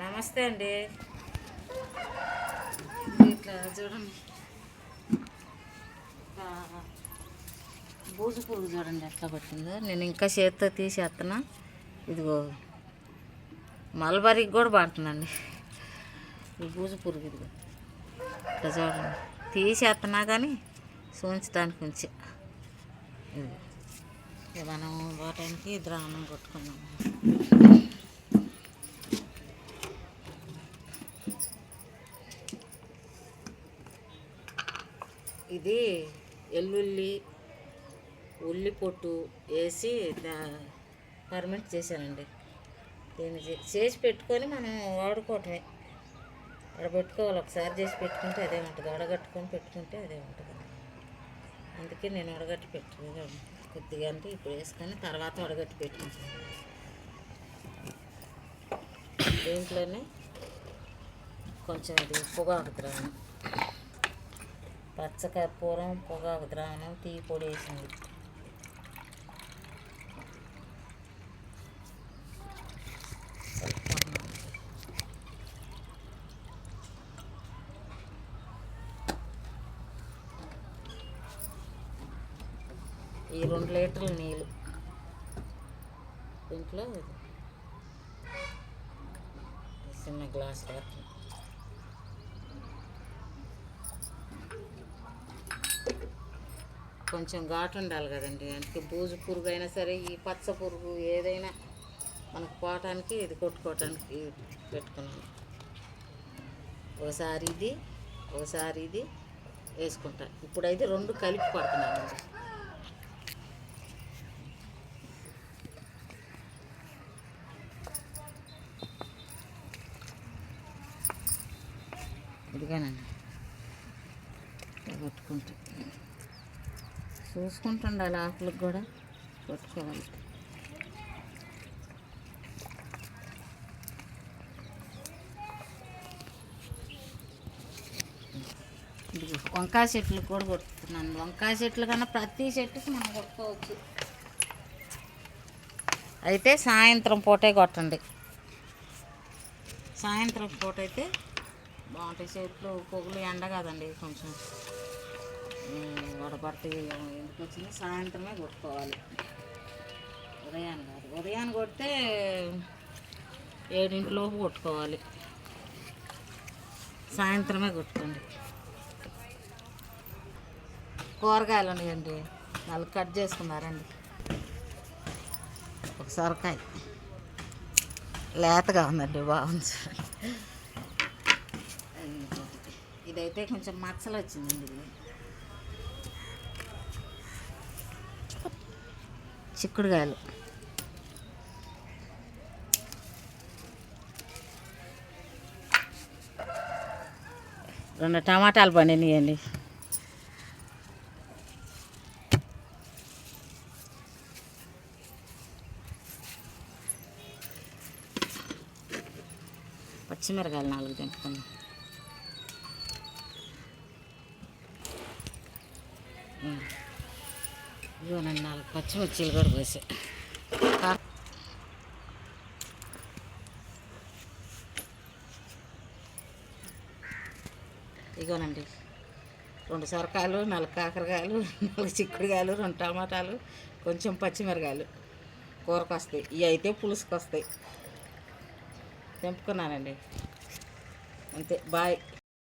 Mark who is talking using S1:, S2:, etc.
S1: నమస్తే అండి. ఇట్లా చూడండి. బూజు పురుగు చూడండి ఎట్లా పట్టిందో. నేను ఇంకా చేత్తో తీసేస్తున్నా ఇదిగో మల్బరీకి కూడా పడుతుందండి ఈ బూజు పురుగు ఇదిగో. ఇట్లా చూడండి. తీసేస్తున్నా కానీ సూచించడానికి ఉంచి. ఇది మనం పోవటానికి ద్రావణం కొట్టుకున్నాము ఇది ఎల్లుల్లి ఉల్లి పొట్టు వేసి పర్మెంట్ చేశానండి. దీన్ని చేసి పెట్టుకొని మనం వాడుకోవటమే. అక్కడ పెట్టుకోవాలి ఒకసారి చేసి పెట్టుకుంటే అదే ఉంటుంది. వడగట్టుకొని పెట్టుకుంటే అదే ఉంటుంది. అందుకే నేను వడగట్టి పెట్టు కొద్దిగా అంటే ఇప్పుడు వేసుకొని తర్వాత వడగట్టి పెట్టుకుంటాను. దీంట్లోనే కొంచెం అది పొగాకు ద్రావణం పచ్చకర్పూరం పొగాకు ద్రావణం టీ పొడి వేసింది. ఈ రెండు లీటర్ల నీళ్ళు. దీంట్లో చిన్న గ్లాస్ వాటర్ కొంచెం ఘాటు ఉండాలి కదండి. అందుకే బూజు పురుగు అయినా సరే ఈ పచ్చ పురుగు ఏదైనా మనకు పోవటానికి ఇది కొట్టుకోవటానికి పెట్టుకున్నాను. ఒకసారి ఇది ఒకసారి ఇది వేసుకుంటాను ఇప్పుడైతే రెండు కలిపి పడుతున్నాను. ఇదిగానండి. కొట్టుకుంటా. చూసుకుంటుండాలి ఆకులకు కూడా. కొట్టుకోవాలి వంకాయ చెట్లు కూడా కొట్టుకున్నాను. వంకాయ చెట్లు కన్నా ప్రతి చెట్టుకి మనం కొట్టుకోవచ్చు. అయితే సాయంత్రం పూటే కొట్టండి. సాయంత్రం పూట అయితే బాగుంటాయి. చెట్లు పొగులు ఎండ కదండి కొంచెం. వడపడతాయి ఎందుకు వచ్చింది సాయంత్రమే కొట్టుకోవాలి. ఉదయాన్ని కాదు. ఉదయాన్ని కొడితే ఏడింటిలోపు కొట్టుకోవాలి. సాయంత్రమే కొట్టుకోండి. కూరగాయలు ఉన్నాయండి. వాళ్ళు కట్ చేసుకున్నారండి. ఒక సొరకాయ. లేతగా ఉందండి బాగుంది చూడండి. ఇదైతే కొంచెం మచ్చలు వచ్చిందండి. ఇది చిక్కుడుకాయలు. రెండు టమాటాలు పండినాయండి. పచ్చిమిరకాయలు నాలుగు తెంపుకున్నాం ఉమ్. ఇదిగోనండి నాలుగు పచ్చిమిర్చీలు కూడా పోసా ఇదిగోనండి రెండు సొరకాయలు నాలుగు కాకరకాయలు నాలుగు చిక్కుడుకాయలు రెండు టమాటాలు కొంచెం పచ్చిమిరకాయలు కూరకు వస్తాయి ఇవి అయితే పులుసుకు వస్తాయి తెంపుకున్నానండి. అంతే బాయ్.